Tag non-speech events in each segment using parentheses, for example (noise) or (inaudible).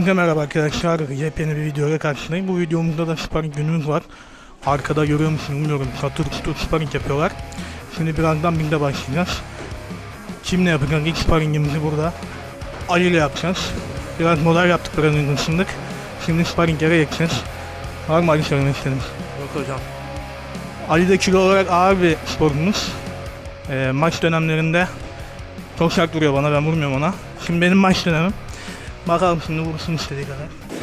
Hepinize merhaba arkadaşlar. Yepyeni bir videoya karşınızdayım. Bu videomuzda da sparring günümüz var. Arkada görüyor musun bilmiyorum. Satır tutur sparring yapıyorlar. Şimdi birazdan birde başlayacağız. Kimle yapacağız? İlk sparringimizi burada. Ali ile yapacağız. Biraz molar yaptık biraz önce ısındık. Şimdi sparringlere geçeceğiz. Var mı Ali söylemek istediğiniz? Yok hocam. Ali de kilo olarak ağır bir sporcumuz. Ee, maç dönemlerinde çok sert vuruyor bana ben vurmuyorum ona. Şimdi benim maç dönemim. Bakalım şimdi vursun istediği kadar.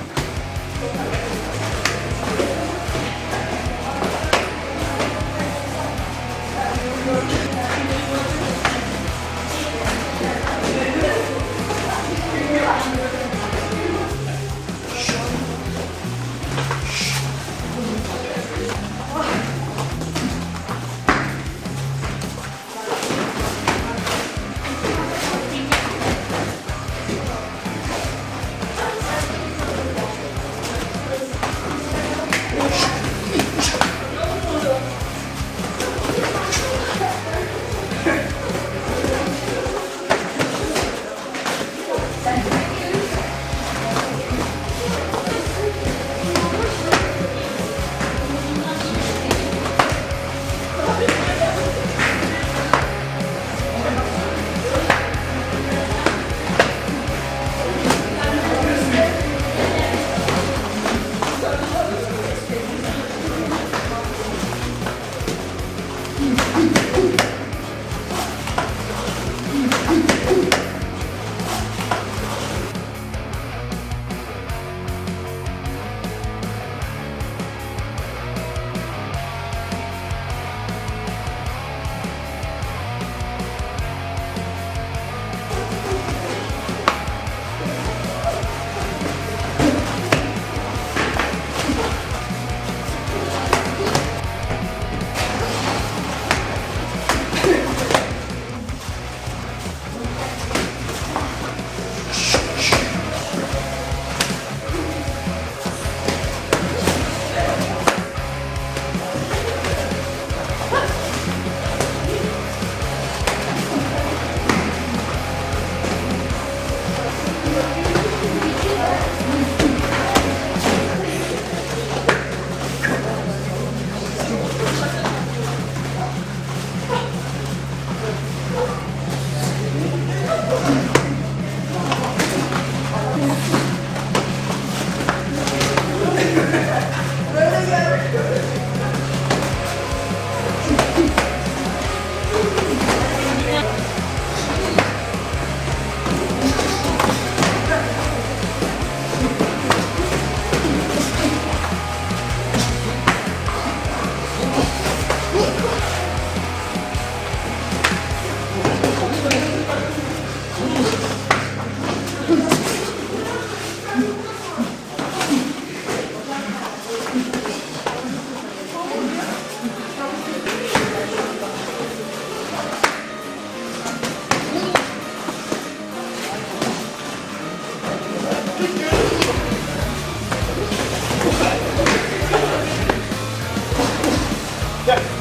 对 (laughs)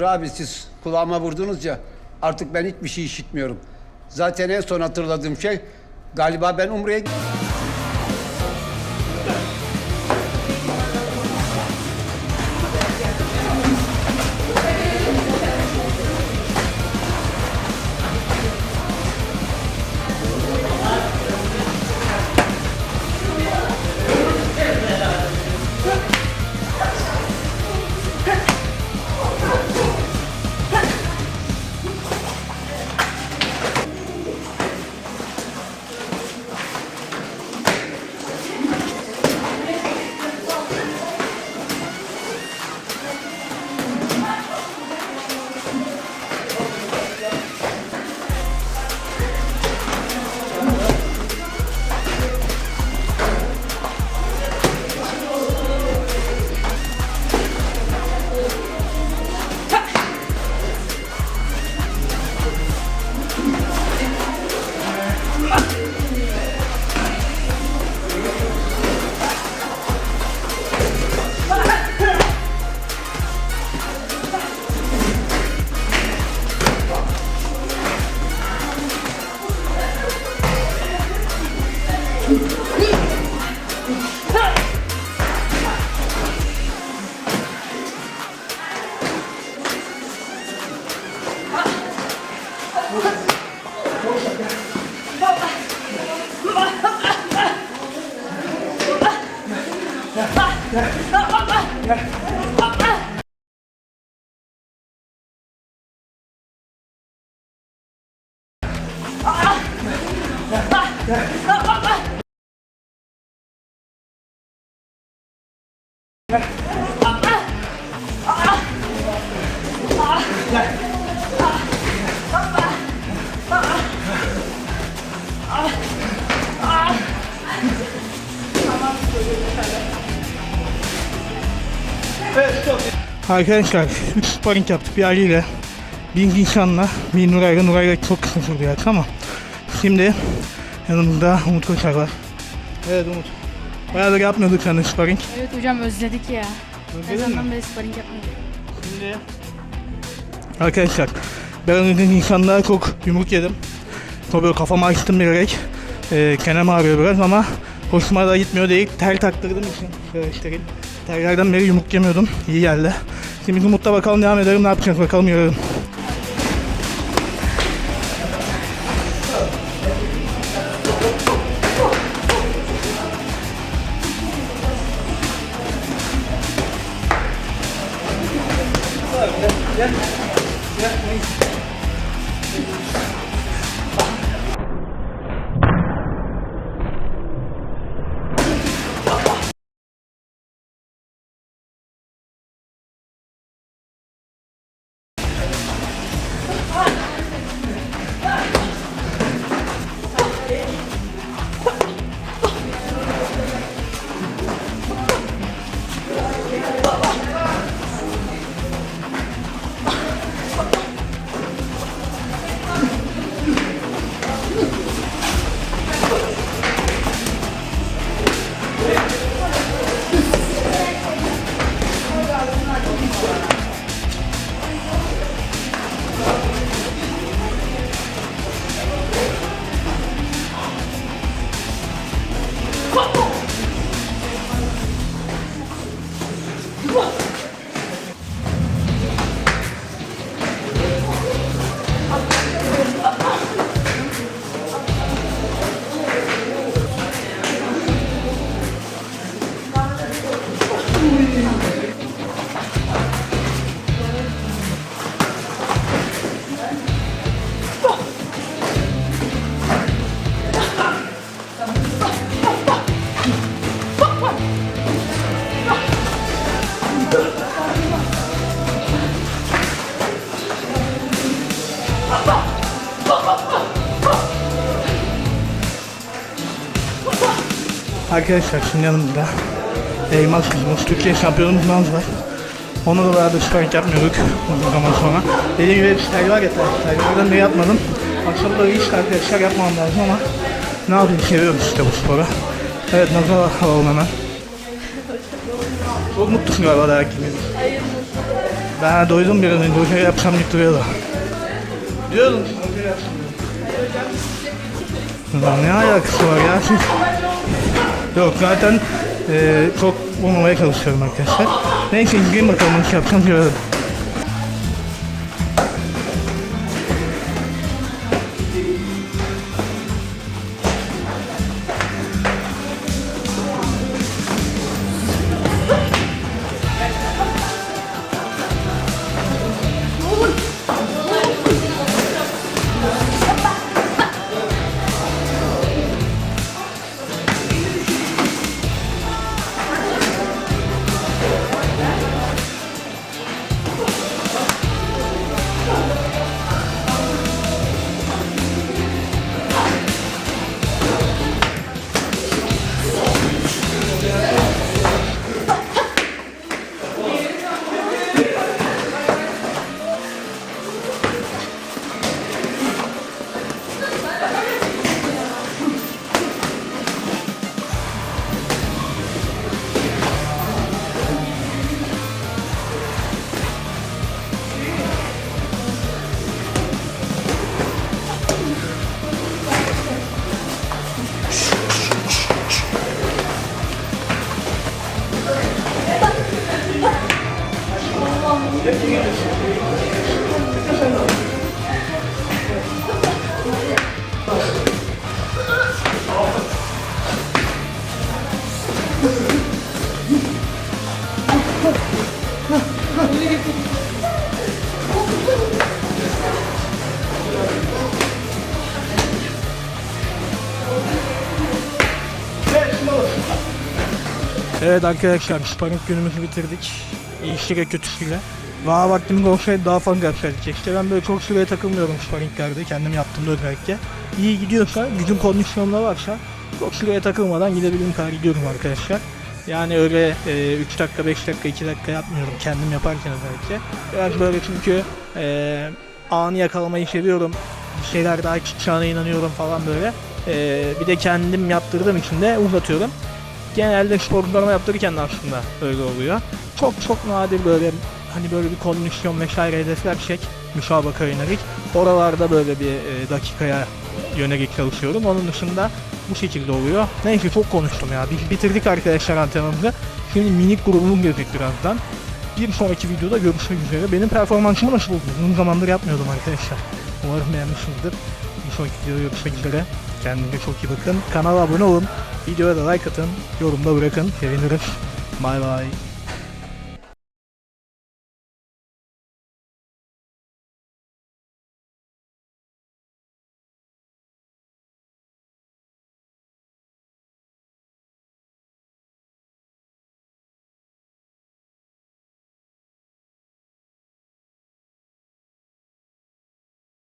Sırrı abi siz kulağıma vurdunuz ya artık ben hiçbir şey işitmiyorum. Zaten en son hatırladığım şey Galiba ben Umre'ye Arkadaşlar 3 sparring yaptık bir Ali ile. Bir insanla bir Nuray'la. Nuray'la çok kısa sürdü yani ama şimdi yanımızda Umut Koçak var. Evet Umut. Bayağıdır yapmıyorduk seninle sparring. Evet hocam özledik ya. Ne Özledin mi? zamandan beri sparring yapmıyorduk. Şimdi Arkadaşlar ben önce insanlara çok yumruk yedim. Sonra böyle kafamı açtım bilerek. Ee, kenem ağrıyor biraz ama hoşuma da gitmiyor değil. Tel taktırdığım için şöyle göstereyim. Tellerden beri yumruk yemiyordum. İyi geldi. Şimdi Umut'la bakalım devam edelim. Ne yapacağız bakalım görelim. 哇 Arkadaşlar şimdi yanımda Elmas kızımız, Türkiye şampiyonumuz Naz var. Onunla da beraber sparring yapmıyorduk uzun zaman sonra. Dediğim gibi hepsi telvar yeter. Telvardan beri yapmadım. Akşam da işte arkadaşlar yapmam lazım ama ne yapayım seviyorum işte bu sporu. Evet Naz'a alalım hemen. Çok mutlusun galiba dayak yemeğini. Ben doydum bir an önce. Hoca yapsam deyip duruyordu. Diyordum. Hoca yapsam. Lan ne alakası var ya? doorpraten. Uh, eh, ik hoop onderweg dat ik het gemaakt ik heb geen gamer komen, ik. Evet arkadaşlar sparring günümüzü bitirdik. İyisiyle kötüsüyle. Daha vaktimiz olsaydı daha fazla yapsaydık. İşte ben böyle çok süreye takılmıyorum sparringlerde. Kendim yaptığımda özellikle. İyi gidiyorsa, gücün kondisyonunda varsa çok süreye takılmadan gidebildiğim kadar gidiyorum arkadaşlar. Yani öyle e, 3 dakika, 5 dakika, 2 dakika yapmıyorum kendim yaparken özellikle. Biraz böyle çünkü e, anı yakalamayı seviyorum. Bir şeyler daha çıkacağına inanıyorum falan böyle. E, bir de kendim yaptırdığım için de uzatıyorum genelde sporcularıma yaptırırken de aslında öyle oluyor. Çok çok nadir böyle hani böyle bir kondisyon vesaire hedeflersek müsabaka yönelik oralarda böyle bir e, dakikaya yönelik çalışıyorum. Onun dışında bu şekilde oluyor. Neyse çok konuştum ya. Biz bitirdik arkadaşlar antrenmanımızı. Şimdi minik grubum gelecek birazdan. Bir sonraki videoda görüşmek üzere. Benim performansımı nasıl buldunuz? Uzun zamandır yapmıyordum arkadaşlar. Umarım beğenmişsinizdir. Bir sonraki videoda görüşmek üzere. Kendinize çok iyi bakın. Kanala abone olun. Videoya da like atın. Yorumda bırakın. Seviniriz. Bay bay.